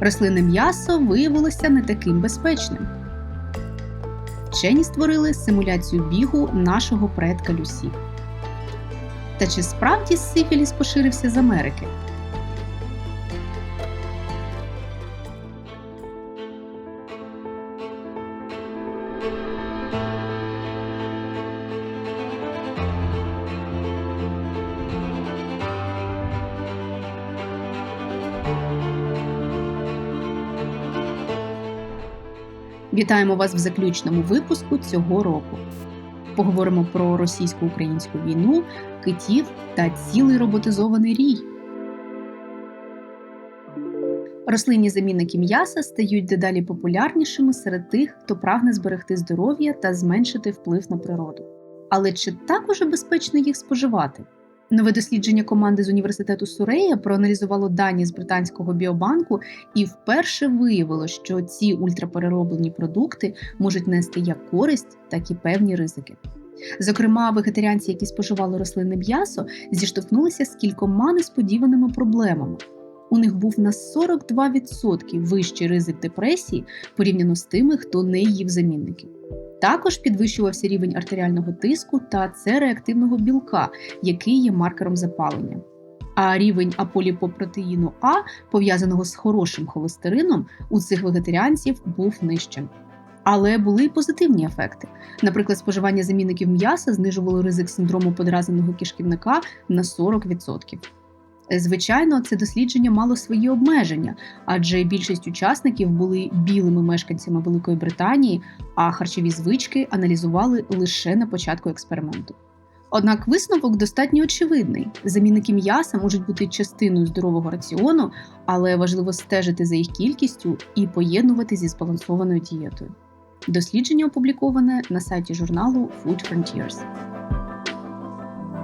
Рослинне м'ясо виявилося не таким безпечним. Вчені створили симуляцію бігу нашого предка Люсі. Та чи справді сифіліс поширився з Америки? Вітаємо вас в заключному випуску цього року. Поговоримо про російсько-українську війну, китів та цілий роботизований рій. Рослинні замінники м'яса стають дедалі популярнішими серед тих, хто прагне зберегти здоров'я та зменшити вплив на природу. Але чи так уже безпечно їх споживати? Нове дослідження команди з університету Сурея проаналізувало дані з британського біобанку і вперше виявило, що ці ультраперероблені продукти можуть нести як користь, так і певні ризики. Зокрема, вегетаріанці, які споживали рослинне м'ясо, зіштовхнулися з кількома несподіваними проблемами. У них був на 42% вищий ризик депресії порівняно з тими, хто не їв замінників. Також підвищувався рівень артеріального тиску та С-реактивного білка, який є маркером запалення. А рівень аполіпопротеїну А, пов'язаного з хорошим холестерином, у цих вегетаріанців був нижчим. Але були й позитивні ефекти. Наприклад, споживання замінників м'яса знижувало ризик синдрому подразненого кишківника на 40%. Звичайно, це дослідження мало свої обмеження, адже більшість учасників були білими мешканцями Великої Британії, а харчові звички аналізували лише на початку експерименту. Однак висновок достатньо очевидний: замінники м'яса можуть бути частиною здорового раціону, але важливо стежити за їх кількістю і поєднувати зі збалансованою дієтою. Дослідження опубліковане на сайті журналу Food Frontiers.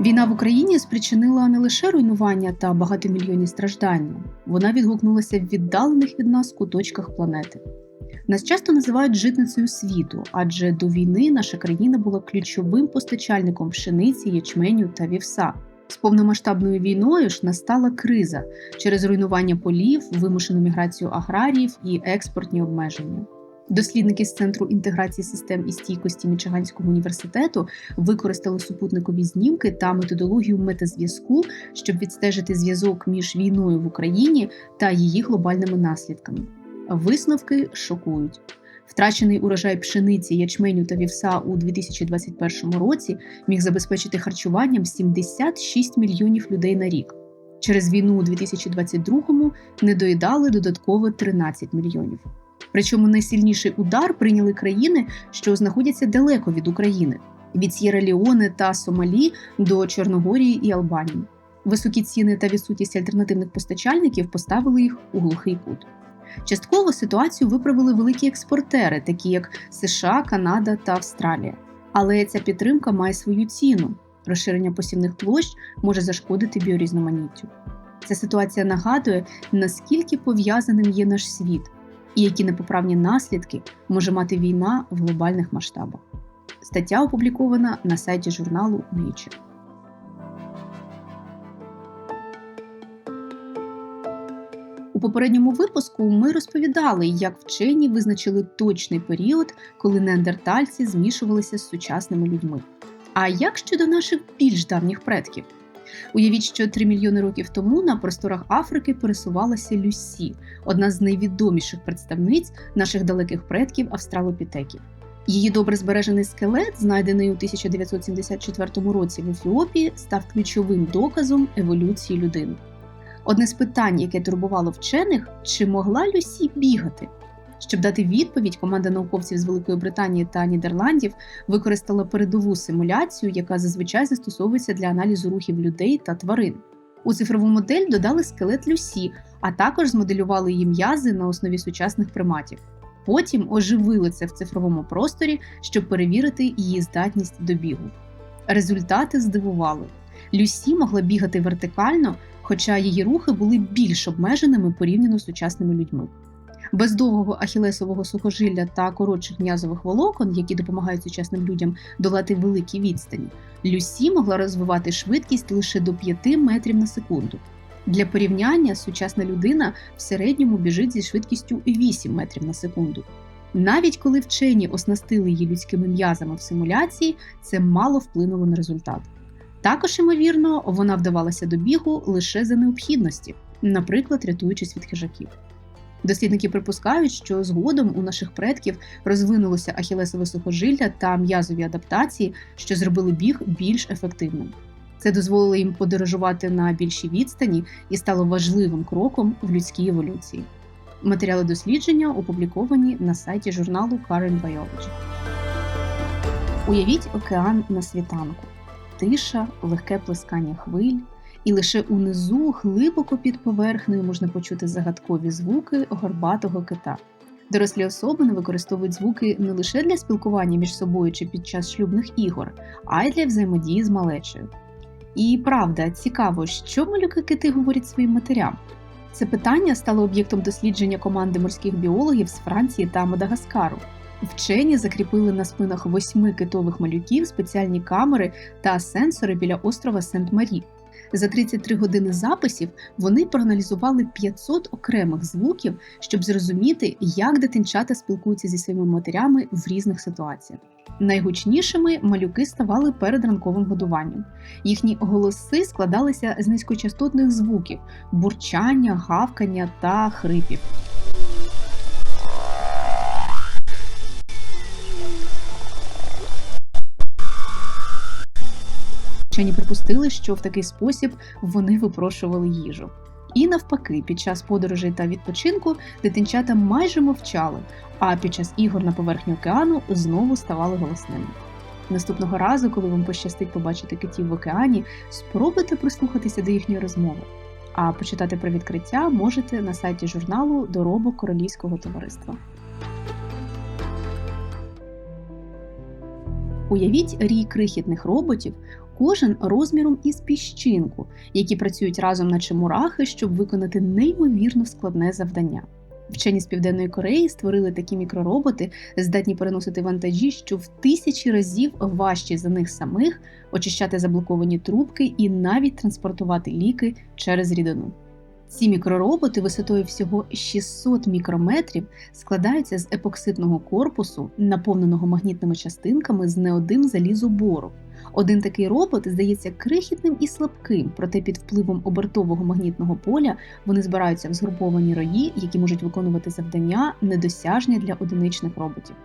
Війна в Україні спричинила не лише руйнування та багатомільйонні страждання, вона відгукнулася в віддалених від нас куточках планети. Нас часто називають житницею світу, адже до війни наша країна була ключовим постачальником пшениці, ячменю та вівса. З повномасштабною війною ж настала криза через руйнування полів, вимушену міграцію аграріїв і експортні обмеження. Дослідники з центру інтеграції систем і стійкості Мічиганського університету використали супутникові знімки та методологію метазв'язку, щоб відстежити зв'язок між війною в Україні та її глобальними наслідками. Висновки шокують. Втрачений урожай пшениці, ячменю та вівса у 2021 році міг забезпечити харчуванням 76 мільйонів людей на рік. Через війну у 2022-му не доїдали додатково 13 мільйонів. Причому найсильніший удар прийняли країни, що знаходяться далеко від України від С'єра-Ліоне та Сомалі до Чорногорії і Албанії. Високі ціни та відсутність альтернативних постачальників поставили їх у глухий кут. Частково ситуацію виправили великі експортери, такі як США, Канада та Австралія. Але ця підтримка має свою ціну. Розширення посівних площ може зашкодити біорізноманіттю. Ця ситуація нагадує, наскільки пов'язаним є наш світ і які непоправні наслідки може мати війна в глобальних масштабах. Стаття опублікована на сайті журналу Nature. У попередньому випуску ми розповідали, як вчені визначили точний період, коли неандертальці змішувалися з сучасними людьми. А як щодо наших більш давніх предків? Уявіть, що 3 мільйони років тому на просторах Африки пересувалася Люсі, одна з найвідоміших представниць наших далеких предків австралопітеків. Її добре збережений скелет, знайдений у 1974 році в Ефіопії, став ключовим доказом еволюції людини. Одне з питань, яке турбувало вчених, чи могла Люсі бігати? Щоб дати відповідь, команда науковців з Великої Британії та Нідерландів використала передову симуляцію, яка зазвичай застосовується для аналізу рухів людей та тварин. У цифрову модель додали скелет Люсі, а також змоделювали її м'язи на основі сучасних приматів. Потім оживили це в цифровому просторі, щоб перевірити її здатність до бігу. Результати здивували. Люсі могла бігати вертикально, хоча її рухи були більш обмеженими порівняно з сучасними людьми. Без довгого ахілесового сухожилля та коротших м'язових волокон, які допомагають сучасним людям долати великі відстані, Люсі могла розвивати швидкість лише до 5 метрів на секунду. Для порівняння сучасна людина в середньому біжить зі швидкістю 8 метрів на секунду. Навіть коли вчені оснастили її людськими м'язами в симуляції, це мало вплинуло на результат. Також, ймовірно, вона вдавалася до бігу лише за необхідності, наприклад, рятуючись від хижаків. Дослідники припускають, що згодом у наших предків розвинулося ахілесове сухожилля та м'язові адаптації, що зробили біг більш ефективним. Це дозволило їм подорожувати на більшій відстані і стало важливим кроком в людській еволюції. Матеріали дослідження опубліковані на сайті журналу Current Biology. Уявіть океан на світанку, тиша, легке плескання хвиль, і лише унизу, глибоко під поверхнею, можна почути загадкові звуки горбатого кита. Дорослі особини використовують звуки не лише для спілкування між собою чи під час шлюбних ігор, а й для взаємодії з малечею. І правда, цікаво, що малюки кити говорять своїм матерям. Це питання стало об'єктом дослідження команди морських біологів з Франції та Мадагаскару. Вчені закріпили на спинах восьми китових малюків спеціальні камери та сенсори біля острова Сент-Марі. За 33 години записів вони проаналізували 500 окремих звуків, щоб зрозуміти, як дитинчата спілкуються зі своїми матерями в різних ситуаціях. Найгучнішими малюки ставали перед ранковим годуванням. Їхні голоси складалися з низькочастотних звуків бурчання, гавкання та хрипів. Вчені припустили, що в такий спосіб вони випрошували їжу. І навпаки, під час подорожей та відпочинку дитинчата майже мовчали, а під час ігор на поверхні океану знову ставали голосними. Наступного разу, коли вам пощастить побачити китів в океані, спробуйте прислухатися до їхньої розмови. А почитати про відкриття можете на сайті журналу Доробок Королівського товариства. Уявіть рій крихітних роботів, кожен розміром із піщинку, які працюють разом на чимурахи, щоб виконати неймовірно складне завдання. Вчені з Південної Кореї створили такі мікророботи, здатні переносити вантажі, що в тисячі разів важчі за них самих, очищати заблоковані трубки і навіть транспортувати ліки через рідину. Ці мікророботи висотою всього 600 мікрометрів складаються з епоксидного корпусу, наповненого магнітними частинками з неодим залізобору. Один такий робот здається крихітним і слабким, проте під впливом обертового магнітного поля вони збираються в згруповані рої, які можуть виконувати завдання, недосяжні для одиничних роботів.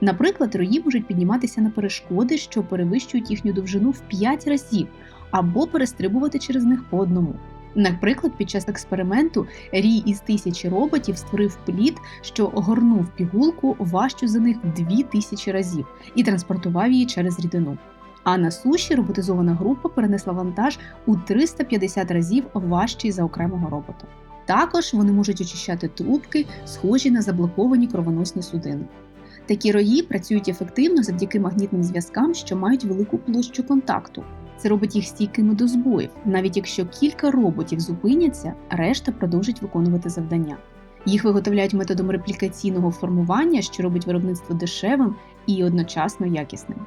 Наприклад, рої можуть підніматися на перешкоди, що перевищують їхню довжину в 5 разів, або перестрибувати через них по одному. Наприклад, під час експерименту рій із тисячі роботів створив плід, що огорнув пігулку важчу за них в дві тисячі разів і транспортував її через рідину. А на суші роботизована група перенесла вантаж у 350 разів важчий за окремого робота. Також вони можуть очищати трубки, схожі на заблоковані кровоносні судини. Такі рої працюють ефективно завдяки магнітним зв'язкам, що мають велику площу контакту. Це робить їх стійкими до збоїв. Навіть якщо кілька роботів зупиняться, решта продовжить виконувати завдання. Їх виготовляють методом реплікаційного формування, що робить виробництво дешевим і одночасно якісним.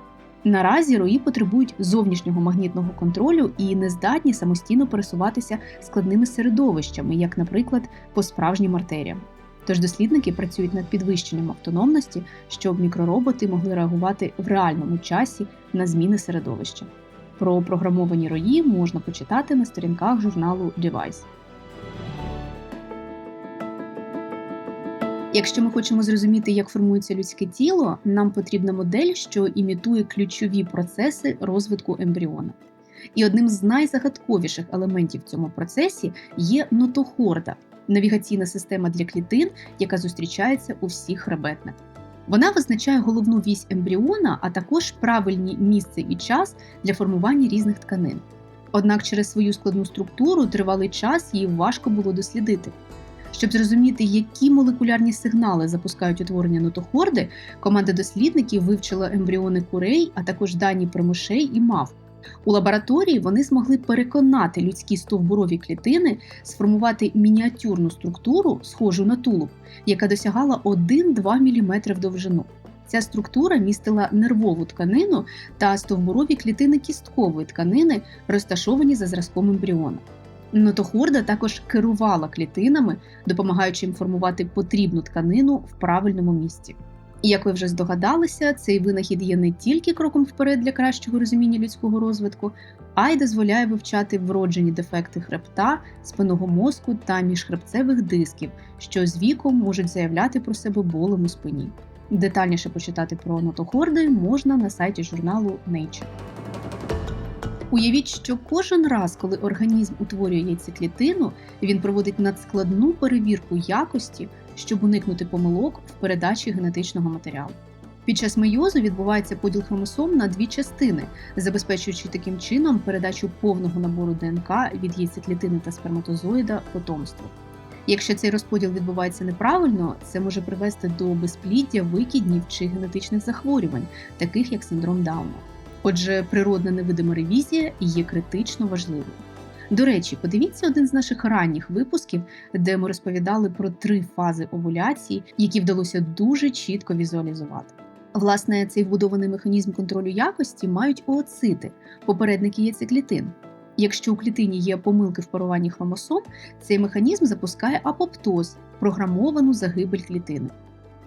Наразі рої потребують зовнішнього магнітного контролю і не здатні самостійно пересуватися складними середовищами, як, наприклад, по справжнім артеріям. Тож дослідники працюють над підвищенням автономності, щоб мікророботи могли реагувати в реальному часі на зміни середовища. Про програмовані рої можна почитати на сторінках журналу Device. Якщо ми хочемо зрозуміти, як формується людське тіло, нам потрібна модель, що імітує ключові процеси розвитку ембріона. І одним з найзагадковіших елементів в цьому процесі є нотохорда навігаційна система для клітин, яка зустрічається у всіх хребетних. Вона визначає головну вісь ембріона, а також правильні місце і час для формування різних тканин. Однак через свою складну структуру тривалий час її важко було дослідити. Щоб зрозуміти, які молекулярні сигнали запускають утворення нотохорди, команда дослідників вивчила ембріони курей, а також дані про мишей і мав. У лабораторії вони змогли переконати людські стовбурові клітини сформувати мініатюрну структуру, схожу на тулуб, яка досягала 1-2 мм в довжину. Ця структура містила нервову тканину та стовбурові клітини кісткової тканини, розташовані за зразком ембріона. Нотохорда також керувала клітинами, допомагаючи їм формувати потрібну тканину в правильному місці. І як ви вже здогадалися, цей винахід є не тільки кроком вперед для кращого розуміння людського розвитку, а й дозволяє вивчати вроджені дефекти хребта, спинного мозку та міжхребцевих дисків, що з віком можуть заявляти про себе болем у спині. Детальніше почитати про нотохорди можна на сайті журналу Nature. Уявіть, що кожен раз, коли організм утворює яйцеклітину, він проводить надскладну перевірку якості, щоб уникнути помилок в передачі генетичного матеріалу. Під час мейозу відбувається поділ хромосом на дві частини, забезпечуючи таким чином передачу повного набору ДНК від яйцеклітини та сперматозоїда потомству. Якщо цей розподіл відбувається неправильно, це може привести до безпліддя, викиднів чи генетичних захворювань, таких як синдром Дауна. Отже, природна невидима ревізія є критично важливою. До речі, подивіться один з наших ранніх випусків, де ми розповідали про три фази овуляції, які вдалося дуже чітко візуалізувати. Власне, цей вбудований механізм контролю якості мають ooцити, попередники яйцеклітин. Якщо у клітині є помилки в паруванні хромосом, цей механізм запускає апоптоз, програмовану загибель клітини.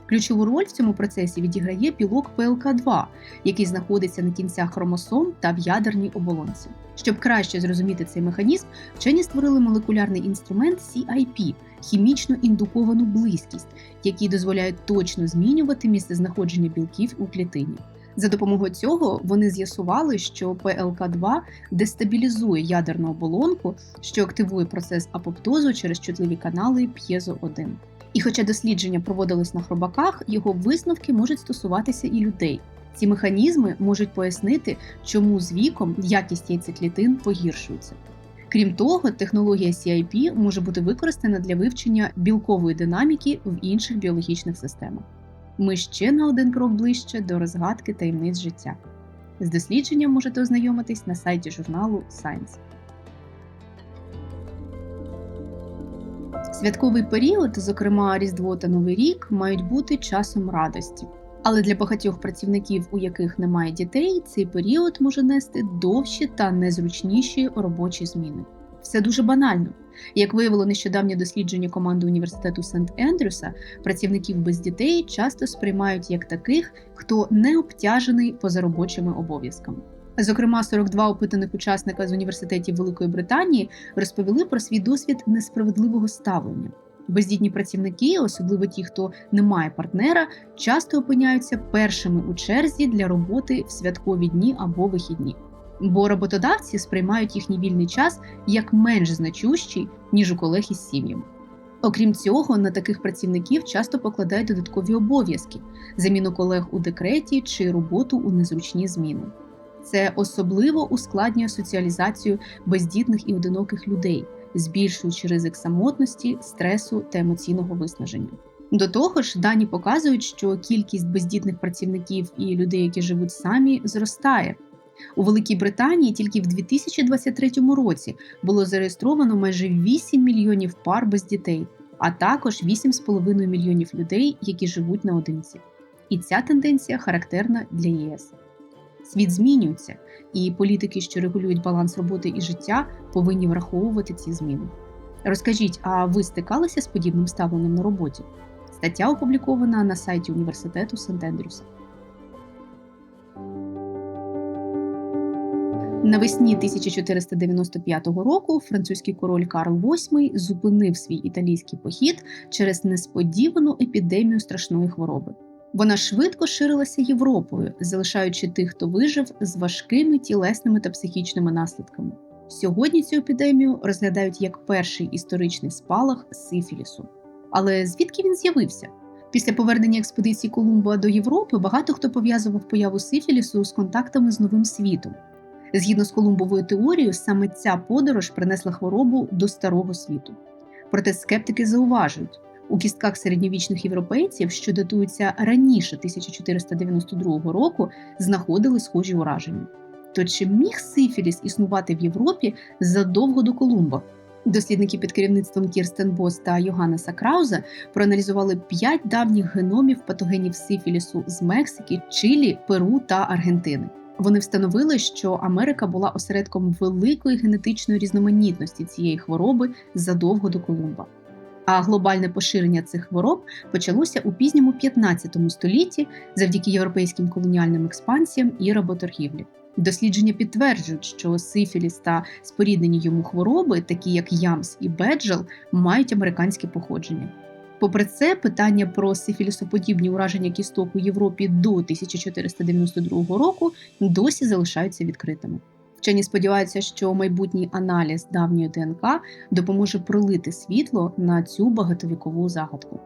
Ключову роль в цьому процесі відіграє білок ПЛК2, який знаходиться на кінцях хромосом та в ядерній оболонці. Щоб краще зрозуміти цей механізм, вчені створили молекулярний інструмент CIP – хімічно індуковану близькість, який дозволяє точно змінювати місце знаходження білків у клітині. За допомогою цього вони з'ясували, що ПЛК2 дестабілізує ядерну оболонку, що активує процес апоптозу через чутливі канали п'єзо 1 І хоча дослідження проводились на хробаках, його висновки можуть стосуватися і людей. Ці механізми можуть пояснити, чому з віком якість яйцеклітин погіршується. Крім того, технологія CIP може бути використана для вивчення білкової динаміки в інших біологічних системах. Ми ще на один крок ближче до розгадки таємниць життя. З дослідженням можете ознайомитись на сайті журналу Science. Святковий період, зокрема Різдво та Новий рік, мають бути часом радості. Але для багатьох працівників, у яких немає дітей, цей період може нести довші та незручніші робочі зміни. Все дуже банально. Як виявило нещодавнє дослідження команди університету Сент Ендрюса, працівників без дітей часто сприймають як таких, хто не обтяжений позаробочими обов'язками. Зокрема, 42 опитаних учасника з університетів Великої Британії розповіли про свій досвід несправедливого ставлення. Бездітні працівники, особливо ті, хто не має партнера, часто опиняються першими у черзі для роботи в святкові дні або вихідні. Бо роботодавці сприймають їхній вільний час як менш значущий, ніж у колег із сім'ями. Окрім цього, на таких працівників часто покладають додаткові обов'язки заміну колег у декреті чи роботу у незручні зміни. Це особливо ускладнює соціалізацію бездітних і одиноких людей, збільшуючи ризик самотності, стресу та емоційного виснаження. До того ж, дані показують, що кількість бездітних працівників і людей, які живуть самі, зростає. У Великій Британії тільки в 2023 році було зареєстровано майже 8 мільйонів пар без дітей, а також 8,5 мільйонів людей, які живуть наодинці. І ця тенденція характерна для ЄС. Світ змінюється, і політики, що регулюють баланс роботи і життя, повинні враховувати ці зміни. Розкажіть, а ви стикалися з подібним ставленням на роботі? Стаття опублікована на сайті університету Сент-Ендрюса. Навесні 1495 року французький король Карл VIII зупинив свій італійський похід через несподівану епідемію страшної хвороби. Вона швидко ширилася Європою, залишаючи тих, хто вижив з важкими тілесними та психічними наслідками. Сьогодні цю епідемію розглядають як перший історичний спалах сифілісу. Але звідки він з'явився? Після повернення експедиції Колумба до Європи багато хто пов'язував появу сифілісу з контактами з новим світом. Згідно з Колумбовою теорією, саме ця подорож принесла хворобу до старого світу. Проте скептики зауважують, у кістках середньовічних європейців, що датуються раніше 1492 року, знаходили схожі ураження. То чи міг сифіліс існувати в Європі задовго до Колумба? Дослідники під керівництвом Кірстен Бос та Йоганнеса Крауза проаналізували п'ять давніх геномів патогенів сифілісу з Мексики, Чилі, Перу та Аргентини. Вони встановили, що Америка була осередком великої генетичної різноманітності цієї хвороби задовго до Колумба. А глобальне поширення цих хвороб почалося у пізньому 15 столітті завдяки європейським колоніальним експансіям і работоргівлі. Дослідження підтверджують, що сифіліс та споріднені йому хвороби, такі як ямс і беджел, мають американське походження. Попри це, питання про сифілісоподібні ураження кісток у Європі до 1492 року досі залишаються відкритими. Вчені сподіваються, що майбутній аналіз давньої ДНК допоможе пролити світло на цю багатовікову загадку.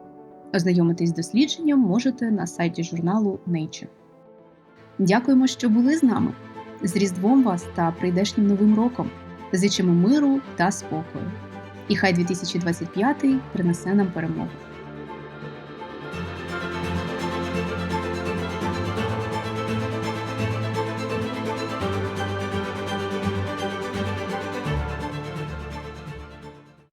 Ознайомитись з дослідженням можете на сайті журналу Nature. Дякуємо, що були з нами. З Різдвом вас та прийдешнім новим роком. Зичимо миру та спокою. І хай 2025 принесе нам перемогу.